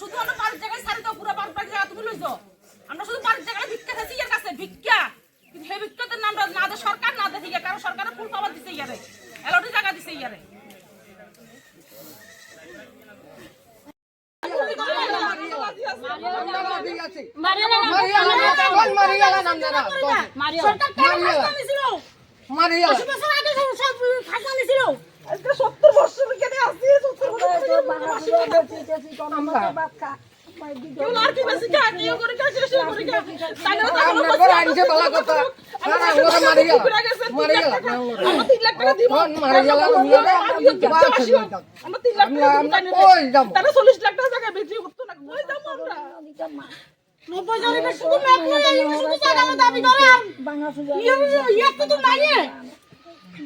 শুধু আমরা বাড়ির জায়গায় সারি তো পুরো বাড়ির জায়গা তুমি লইছো। আমরা শুধু বাড়ির জায়গায় ভিক্ষা খাইছি ইয়ার কাছে ভিক্ষা। কিন্তু সেই ভিক্ষাদের নাম না দে সরকার না দে ঠিক কারণ সরকারের ফুল পাওয়ার দিছে ইয়ারে। এলটি জায়গা দিছে ইয়ারে। সরকার টাকা খাজনা আজকে সত্তর বছর কেটে আসছি সত্তর বছর বালা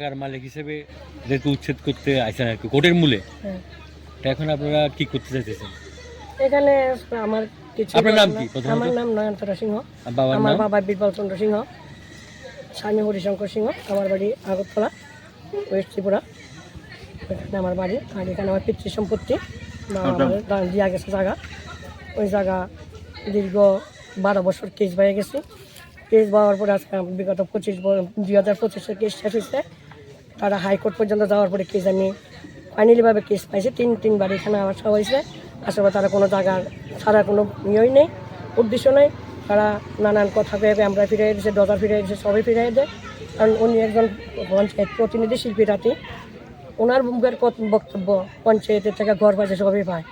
টাকার মালিক হিসেবে যেহেতু উচ্ছেদ করতে আইসেন আর কি কোর্টের মূলে? তা এখন আপনারা কি করতে চাইতেছেন? এখানে আমার কিছু আপনার নাম কি প্রথমত? আমার নাম নয়নতারা সিংহ। আর বাবার আমার নাম? বাবা বীরবল চন্দ্র সিংহ। স্বামী হরিশঙ্কর সিংহ। আমার বাড়ি আগরতলা ওয়েস্ট ত্রিপুরা। এখানে আমার বাড়ি। আর এখানে আমার পিতৃ সম্পত্তি। বা আমার দান দিয়া গেছে জায়গা। ওই জায়গা দীর্ঘ বারো বছর কেস বয়ে গেছি। কেস পাওয়ার পরে আজকে আমার বিগত পঁচিশ দুই হাজার পঁচিশের কেস শেষ হয়েছে। তারা হাইকোর্ট পর্যন্ত যাওয়ার পরে কেস আমি ফাইনালিভাবে কেস পাইছি। তিন তিনবার এখানে আমার সব হয়েছে। আসলে তারা কোনো জায়গার ছাড়া কোনো ইয়েই নেই উদ্দেশ্য নেই। তারা নানান কথা ভেবে আমরা ফিরিয়ে দিয়েছে ডজার ফিরিয়ে দিয়েছে সবাই ফিরিয়ে দেয় কারণ উনি একজন পঞ্চায়েত প্রতিনিধি শিল্পী রাতি। ওনার মুখের কত- বক্তব্য পঞ্চায়েতের থেকে ঘর পাইছে সবই পায়।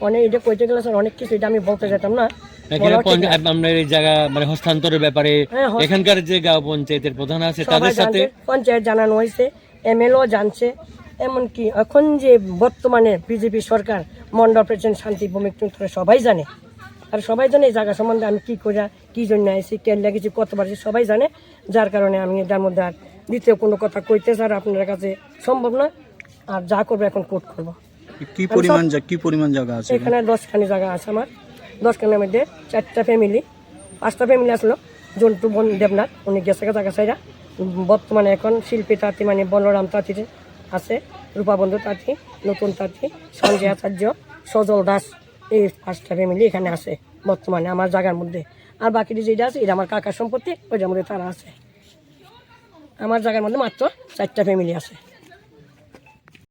অনেক এটা কইতে গেলে স্যার অনেক কিছু এটা আমি বলতে যেতাম না। আপনার এই জায়গা মানে হস্তান্তরের ব্যাপারে হ্যাঁ, এখানকার যে গাঁও পঞ্চায়েতের প্রধান আছে তাদের সাথে পঞ্চায়েত জানানো হয়েছে। এমএলও জানছে এমনকি এখন যে বর্তমানে বিজেপি সরকার মন্ডল প্রেসিডেন্ট শান্তি ভৌমিক সবাই জানে। আর সবাই জানে এই জায়গা সম্বন্ধে আমি কি করে কি জন্য আইছি কেন লেগেছি কতবার সবাই জানে। যার কারণে আমি এটার মধ্যে আর দ্বিতীয় কোনো কথা কইতে স্যার আপনার কাছে সম্ভব না আর যা করব এখন কোর্ট করব। কি পরিমাণ কি পরিমাণ জায়গা আছে এখানে? দশখানি জায়গা আছে আমার। দশখানের মধ্যে চারটা ফ্যামিলি পাঁচটা ফ্যামিলি আসলো। জন্টু বন দেবনাথ উনি গেছে জায়গা সাইরা বর্তমানে এখন শিল্পী তাঁতি মানে বলরাম তাঁতির আছে রূপাবন্ধু তাঁতি, নতুন তাঁতি, সঞ্জয় আচার্য, সজল দাস, এই পাঁচটা ফ্যামিলি এখানে আছে বর্তমানে আমার জায়গার মধ্যে। আর বাকি যেটা আছে, এটা আমার কাকার সম্পত্তি, ওইটার মধ্যে তারা আছে। আমার জায়গার মধ্যে মাত্র চারটা ফ্যামিলি আছে।